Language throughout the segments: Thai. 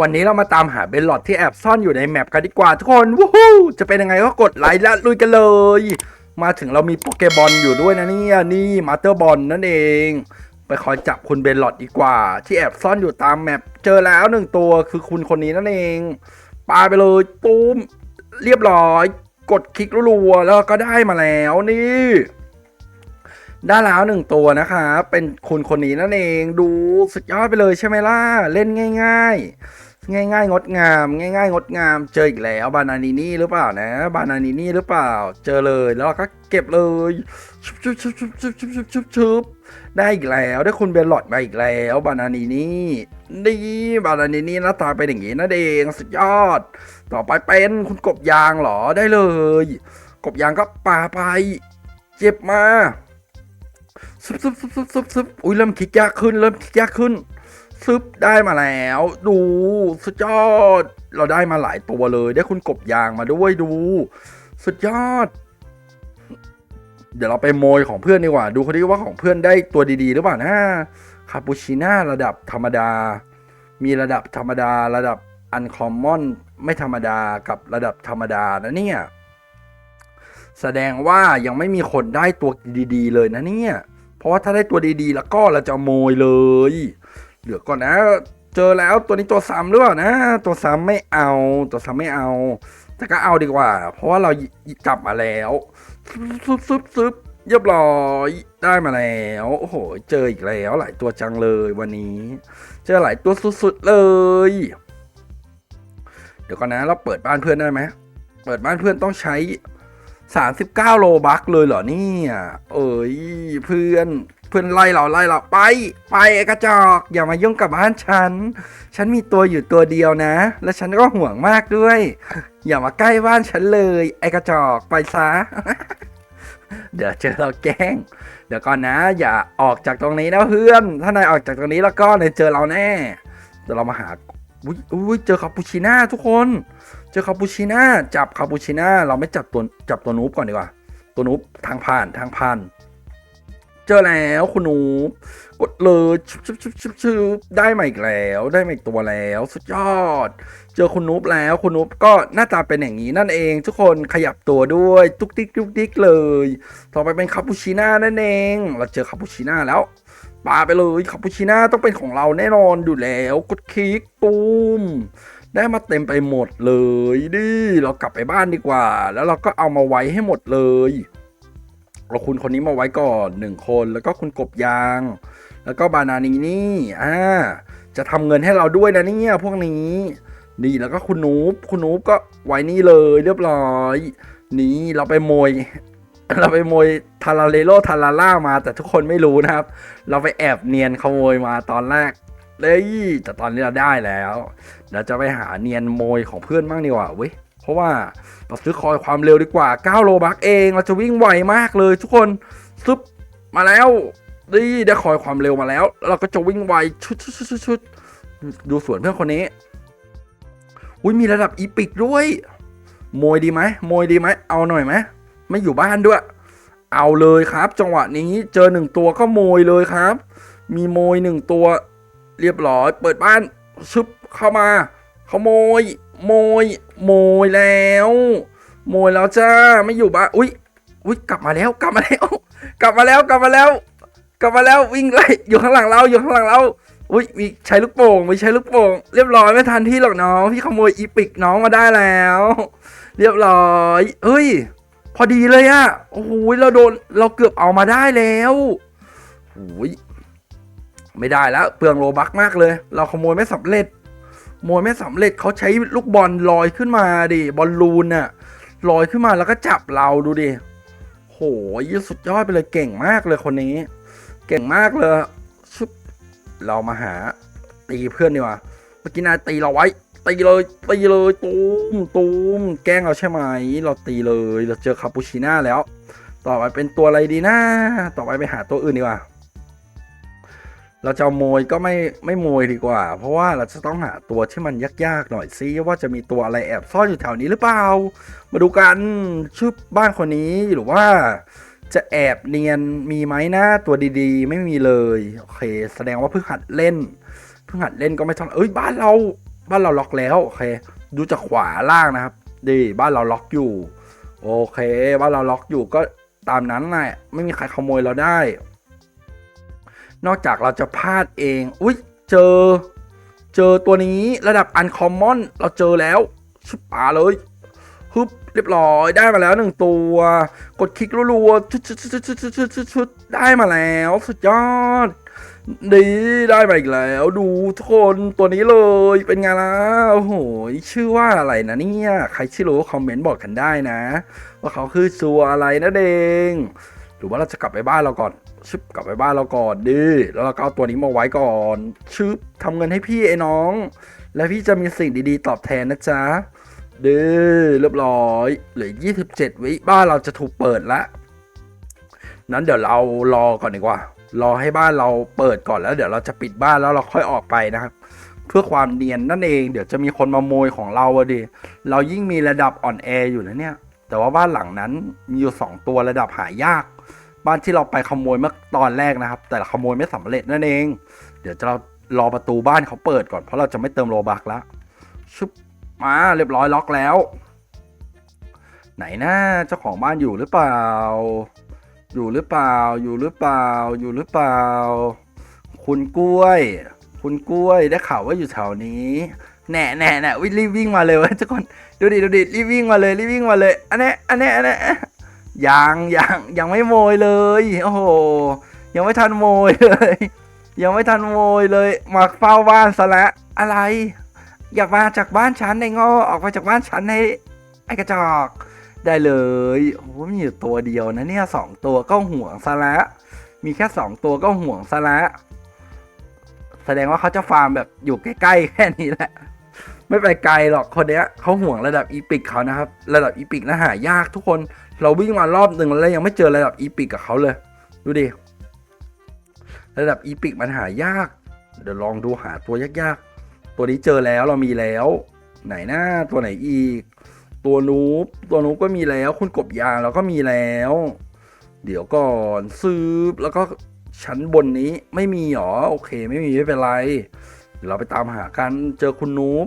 วันนี้เรามาตามหาเบลลอดที่แอบซ่อนอยู่ในแมปกันดีกว่าทุกคนวู้ฮู้จะเป็นยังไงก็กดไลค์และลุยกันเลย มาถึงเรามีโปเกบอลอยู่ด้วยนะเนี่ยนี่มาเตอร์บอลนั่นเอง ไปคอยจับคุณเบลลอดดีกว่า ที่แอบซ่อนอยู่ตามแมปเจอแล้วหนึ่งตัวคือคุณคนนี้นั่นเองปาไปเลยตูมเรียบร้อย กดคลิกรัวๆแล้วก็ได้มาแล้วนี่ได้แล้วหนึ่งตัวนะคะ เป็นคุณคนนี้นั่นเอง ดูสุดยอดไปเลยใช่ไหมล่ะ เล่นง่าย ๆ ง่ายๆงดงาม ง่ายๆงดงาม เจออีกแล้วบานานินี่หรือเปล่านะ บานานินี่หรือเปล่า เจอเลยแล้วเราก็เก็บเลยชุบชุบชุบชุบชุบชุบชุบชุบชุบได้อีกแล้วได้คุณเบลลอดมาอีกแล้วบานานินี่นี่บานานินี่หน้าตาเป็นอย่างนี้นั่นเองสุดยอด ต่อไปเป็นคุณกบยางเหรอได้เลย กบยางก็ปาไป เจ็บมาซึบซึบซึบซึบซึบซึบอุ้ยเริ่มคิดยากขึ้นเริ่มคิดยากขึ้น ซึบได้มาแล้ว ดูสุดยอด เราได้มาหลายตัวเลย ได้คุณกบยางมาด้วยดู สุดยอด เดี๋ยวเราไปโมยของเพื่อนดีกว่า ดูเขาดิว่าของเพื่อนได้ตัวดีๆ หรือเปล่านะคาปูชิน่าระดับธรรมดา มีระดับธรรมดา ระดับอันคอมมอนไม่ธรรมดากับระดับธรรมดานะเนี่ย แสดงว่ายังไม่มีคนได้ตัวดีๆ เลยนะเนี่ย เพราะว่าถ้าได้ตัวดีๆ แล้วก็เราจะโมยเลย เดี๋ยวก่อนนะ เจอแล้วตัวนี้ตัวซ้ำหรือเปล่านะ ตัวซ้ำไม่เอา ตัวซ้ำไม่เอา แต่ก็เอาดีกว่า เพราะว่าเรากลับมาแล้วซึบซึบซึบเรียบร้อยได้มาแล้วโอ้โหเจออีกแล้วหลายตัวจังเลยวันนี้ เจอหลายตัวสุดๆเลย เดี๋ยวก่อนนะเราเปิดบ้านเพื่อนได้ไหมเปิดบ้านเพื่อนต้องใช้ 39 โลบัคเลยเหรอเนี่ยเอ้ยเพื่อน พื่อนไล่เราไล่เราไป ไปไอ้กระจอกอย่ามายุ่งกับบ้านฉัน ฉันมีตัวอยู่ตัวเดียวนะ และฉันก็ห่วงมากด้วย อย่ามาใกล้บ้านฉันเลย ไอ้กระจอกไปซะเดี๋ยวเจอเราแกล้ง เดี๋ยวก่อนนะ อย่าออกจากตรงนี้นะเพื่อน ถ้านายออกจากตรงนี้แล้วก็นายเจอเราแน่เดี๋ยวเรามาหาอุ้ยอุ้ยเจอคาปูชิน่าทุกคน เจอคาปูชิน่าจับคาปูชิน่าเราไม่จับตัวจับตัวนูบก่อนดีกว่า ตัวนูบทางผ่านทางผ่าน เจอแล้วคุณนูกดเลยชุบชุบชุบชุบชุบได้มาอีกแล้ว ได้มาอีกตัวแล้ว สุดยอด เจอคุณนูบแล้วคุณนูบก็หน้าตาเป็นอย่างนี้นั่นเอง ทุกคนขยับตัวด้วยตุ๊กติ๊กตุ๊กติ๊กเลย ต่อไปเป็นคาปูชิน่านั่นเอง เราเจอคาปูชิน่าแล้วปาไปเลยคาปูชิน่าต้องเป็นของเราแน่นอนอยู่แล้ว กดคลิกตูมได้มาเต็มไปหมดเลยดิเรากลับไปบ้านดีกว่า แล้วเราก็เอามาไว้ให้หมดเลย เราคุณคนนี้มาไว้ก่อนหนึ่งคนแล้วก็คุณกบยาง แล้วก็บานานีนี่อ่าจะทำเงินให้เราด้วยนะเนี่ยพวกนี้ นี่แล้วก็คุณนูบคุณนูบก็ไว้นี่เลยเรียบร้อย นี่เราไปโมย เราไปโมยทาราเลโลทาราล่ามาแต่ทุกคนไม่รู้นะครับ เราไปแอบเนียนขโมยมาตอนแรกเลยแต่ตอนนี้เราได้แล้วเราจะไปหาเนียนโมยของเพื่อนบ้างดีกว่าเว้ย เพราะว่าเราซื้อคอยความเร็วดีกว่า 9 โลบักเองเราจะวิ่งไวมากเลยทุกคนซึบมาแล้วนี่ได้คอยความเร็วมาแล้ว เราก็จะวิ่งไวชุดชุดชุดชุดดูสวนเพื่อนคนนี้อุ้ยมีระดับอีพิกด้วยโมยดีไหมโมยดีไหมเอาหน่อยไหมไม่อยู่บ้านด้วย เอาเลยครับ จังหวะนี้เจอหนึ่งตัวก็โมยเลยครับ มีโมยหนึ่งตัว เรียบร้อย เปิดบ้านชึบเข้ามาขโมย โมย โมยแล้ว โมยแล้วจ้า ไม่อยู่บ้านอุ้ยอุ้ยกลับมาแล้ว กลับมาแล้ว กลับมาแล้ว กลับมาแล้ว กลับมาแล้ว วิ่งไล่ อยู่ข้างหลังเรา อยู่ข้างหลังเรา อุ้ย มีใช้ลูกโป่งไม่ใช้ลูกโป่ง เรียบร้อยไม่ทันที่หรอกน้อง พี่ขโมยอีปิกน้องมาได้แล้ว เรียบร้อยเฮ้ย พอดีเลยอะโอ้โห เราโดน เราเกือบเอามาได้แล้วโอ้ยไม่ได้แล้ว เปลืองโลบักมากเลย เราขโมยไม่สำเร็จ ขโมยไม่สำเร็จเขาใช้ลูกบอลลอยขึ้นมาดิบอลลูนน่ะลอยขึ้นมาแล้วก็จับเราดูดิโหยสุดยอดไปเลยเก่งมากเลยคนนี้ เก่งมากเลยชุบเรามาหาตีเพื่อนดีกว่าเมื่อกี้นายตีเราไว้ตีเลยตีเลยตูมตูมแกล้งเราใช่ไหม เราตีเลย เราเจอคาปูชิน่าแล้ว ต่อไปเป็นตัวอะไรดีนะ ต่อไปไปหาตัวอื่นดีกว่า เราจะเอาโมยก็ไม่ไม่โมยดีกว่า เพราะว่าเราจะต้องหาตัวที่มันยากๆหน่อยซิว่าจะมีตัวอะไรแอบซ่อนอยู่แถวนี้หรือเปล่า มาดูกันชื่อบ้านคนนี้หรือว่า จะแอบเนียนมีไหมนะตัวดีๆ ไม่มีเลยโอเค แสดงว่าเพิ่งหัดเล่น เพิ่งหัดเล่นก็ไม่ต้องเอ้ยบ้านเราบ้านเราล็อกแล้วโอเค ดูจากขวาล่างนะครับดีบ้านเราล็อกอยู่ โอเค บ้านเราล็อกอยู่ก็ตามนั้นแหละไม่มีใครขโมยเราได้ นอกจากเราจะพลาดเอง อุ้ยเจอ เจอตัวนี้ระดับอันคอมมอน เราเจอแล้วชุบป่าเลยฮึบเรียบร้อยได้มาแล้วหนึ่งตัว กดคลิกรัวๆชุดชุดชุดชุดชุดชุดชุดชุดได้มาแล้วสุดยอดดีได้มาอีกแล้ว ดูทุกคนตัวนี้เลยเป็นไงล่ะโอ้โหชื่อว่าอะไรนะเนี่ยใครชื่อรู้คอมเมนต์บอกกันได้นะ ว่าเขาคือซัวอะไรนั่นเองหรือว่าเราจะกลับไปบ้านเราก่อน ชึบกลับไปบ้านเราก่อนดิแล้วเราก็เอาตัวนี้มาไว้ก่อนชึบทำเงินให้พี่ไอ้น้อง และพี่จะมีสิ่งดีๆ ตอบแทนนะจ๊ะดื้อเรียบร้อยเหลือ 27 วิบ้านเราจะถูกเปิดละนั้นเดี๋ยวเรารอก่อนดีกว่า รอให้บ้านเราเปิดก่อนแล้ว เดี๋ยวเราจะปิดบ้านแล้วเราค่อยออกไปนะครับ เพื่อความเนียนนั่นเองเดี๋ยวจะมีคนมาโมยของเราอะดิเรายิ่งมีระดับอ่อนแออยู่นะเนี่ย แต่ว่าบ้านหลังนั้นมีอยู่สองตัวระดับหายาก บ้านที่เราไปขโมยเมื่อตอนแรกนะครับ แต่ขโมยไม่สำเร็จนั่นเอง เดี๋ยวจะเรารอประตูบ้านเขาเปิดก่อนเพราะเราจะไม่เติมโลบักแล้วชุบมาเรียบร้อยล็อกแล้ว ไหนนะเจ้าของบ้านอยู่หรือเปล่า อยู่หรือเปล่า อยู่หรือเปล่า อยู่หรือเปล่า คุณกล้วย คุณกล้วยได้ข่าวว่าอยู่แถวนี้แน่แน่แน่วิ่งรีบวิ่งมาเลยวะทุกคนดูดิดูดิรีบวิ่งมาเลยรีบวิ่งมาเลยอันนี้อันนี้อันนี้ ยังยังยังไม่โมยเลย โอ้โห ยังไม่ทันโมยเลย ยังไม่ทันโมยเลย มาเฝ้าบ้านซะแล้วอะไร อยากมาจากบ้านฉันในงอออกมาจากบ้านฉันในไอกระจอกได้เลยโอ้โหมีอยู่ตัวเดียวนะเนี่ยสองตัวก็ห่วงซะแล้วมีแค่สองตัวก็ห่วงซะแล้วแสดงว่าเขาจะฟาร์มแบบอยู่ใกล้ๆแค่นี้แหละ ไม่ไปไกลหรอกคนเนี้ยเขาห่วงระดับอีพิกเขานะครับ ระดับอีพิกนะหายากทุกคน เราวิ่งมารอบหนึ่งแล้วยังไม่เจอระดับอีพิกกับเขาเลย ดูดิ ระดับอีพิกมันหายาก เดี๋ยวลองดูหาตัวยากๆ ตัวนี้เจอแล้วเรามีแล้ว ไหนหน้าตัวไหนอีก ตัวนูบตัวนูบก็มีแล้วคุณกบยางเราก็มีแล้ว เดี๋ยวก่อนซื้อแล้วก็ชั้นบนนี้ไม่มีหรอโอเค ไม่มีไม่เป็นไรเดี๋ยวเราไปตามหากันเจอคุณนูบ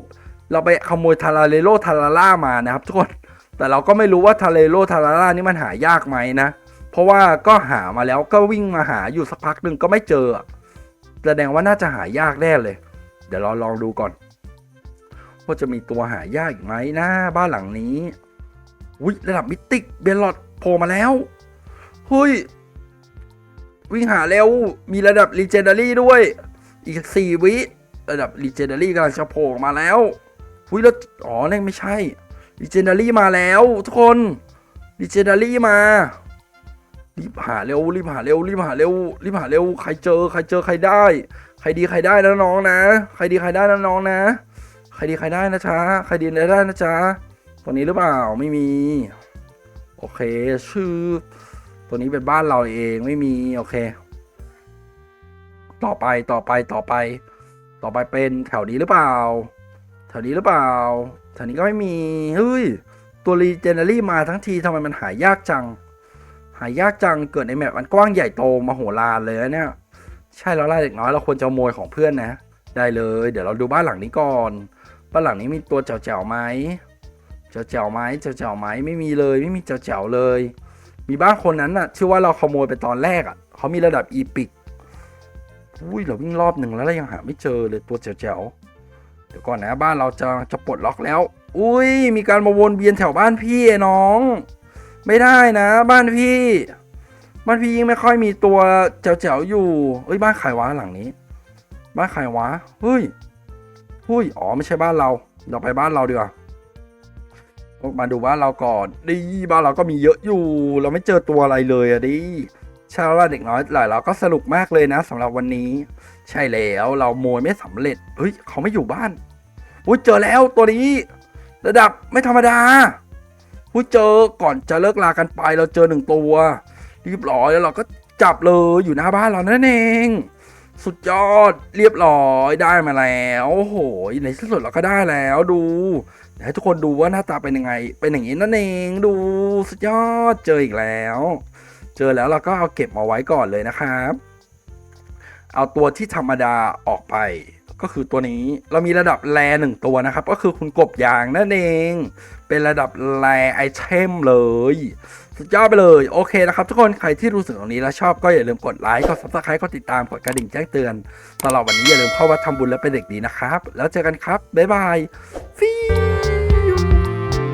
เราไปขโมยทาราเรโลทาราล่ามานะครับทุกคน แต่เราก็ไม่รู้ว่าทาเรโลทาราล่านี่มันหายากไหมนะ เพราะว่าก็หามาแล้วก็วิ่งมาหาอยู่สักพักหนึ่งก็ไม่เจอ แสดงว่าน่าจะหายากแน่เลย เดี๋ยวเราลองดูก่อน ว่าจะมีตัวหายากอีกไหมนะบ้านหลังนี้วิระดับมิติกเบลลอดโผล่มาแล้วเฮ้ยวิ่งหาเร็วมีระดับ l ีเจนดารี่ด้วย อีกสี่วิระดับ l ีเจนดารี่กำลังจะโผล่มาแล้วหุ้ยแล้วอ๋อนั่นไม่ใช่ l ีเจนดารี่มาแล้วทุกคน l ีเจนดารี่มารีบหาเร็วรีบหาเร็วรีบหาเร็วรีบหาเร็วใครเจอ ใครเจอใครได้ ใครดีใครได้นะน้องนะ ใครดีใครได้นะน้องนะ ใครดีใครได้นะจ๊ะใครดีได้นะจ๊ะตัวนี้หรือเปล่าไม่มี โอเค ชื่อ ตัวนี้เป็นบ้านเราเองไม่มีโอเค ต่อไปต่อไปต่อไป ต่อไปเป็นแถวนี้หรือเปล่า แถวนี้หรือเปล่าแถวนี้ก็ไม่มีเฮ้ยตัวรีเจเนอรี่มาทั้งทีทำไมมันหายากจัง หายากจังเกิดในแมปมันกว้างใหญ่โตมโหฬารเลยเนี่ย ใช่แล้วล่ะเด็กน้อยเราควรจะโมยของเพื่อนนะ ได้เลย เดี๋ยวเราดูบ้านหลังนี้ก่อนบ้านหลังนี้มีตัวแจ๋วๆไหมแจ๋วๆไหมแจ๋วๆไหมไม่มีเลย ไม่มีแจ๋วๆเลย มีบ้านคนนั้นน่ะชื่อว่าเราขโมยไปตอนแรกอะเขามีระดับอีพิกอุ้ยเราวิ่งรอบหนึ่งแล้วเรายังหาไม่เจอเลยตัวแจ๋วๆ เดี๋ยวก่อนนะบ้านเราจะจะปลดล็อกแล้ว อุ้ยมีการมาวนเวียนแถวบ้านพี่น้อง ไม่ได้นะ บ้านพี่ บ้านพี่ยิ่งไม่ค่อยมีตัวแจ๋วๆอยู่เอ้ยบ้านใครวะหลังนี้ บ้านใครวะเฮ้ยเฮ้ยอ๋อไม่ใช่บ้านเรา เราไปบ้านเราดีกว่ามาดูบ้านเราก่อนดีบ้านเราก็มีเยอะอยู่ เราไม่เจอตัวอะไรเลยอะดิช่แล้วล่ะเด็กน้อยหลายเราก็สนุกมากเลยนะสำหรับวันนี้ ใช่แล้วเราโมยไม่สำเร็จเฮ้ยเขาไม่อยู่บ้านอุ้ยเจอแล้วตัวนี้ ระดับไม่ธรรมดาอุ้ยเจอก่อนจะเลิกลากันไป เราเจอหนึ่งตัวเรียบร้อยแล้วเราก็จับเลยอยู่หน้าบ้านเรานั่นเอง สุดยอดเรียบร้อยได้มาแล้วโอ้โหในที่สุดเราก็ได้แล้วดูให้ทุกคนดูว่าหน้าตาเป็นยังไง เป็นอย่างนี้นั่นเองดูสุดยอดเจออีกแล้ว เจอแล้วเราก็เอาเก็บมาไว้ก่อนเลยนะครับ เอาตัวที่ธรรมดาออกไป ก็คือตัวนี้เรามีระดับแรหนึ่งตัวนะครับ ก็คือคุณกบยางนั่นเอง เป็นระดับแรไอเทมเลย สุดยอดไปเลย โอเคนะครับ ทุกคนใครที่รู้สึกตรงนี้แล้วชอบก็อย่าลืมกดไลค์กด subscribe กดติดตามกดกระดิ่งแจ้งเตือนตลอดวันนี้อย่าลืมเข้าวัดทำบุญและเป็นเด็กดีนะครับ แล้วเจอกันครับบ๊ายบายฟิ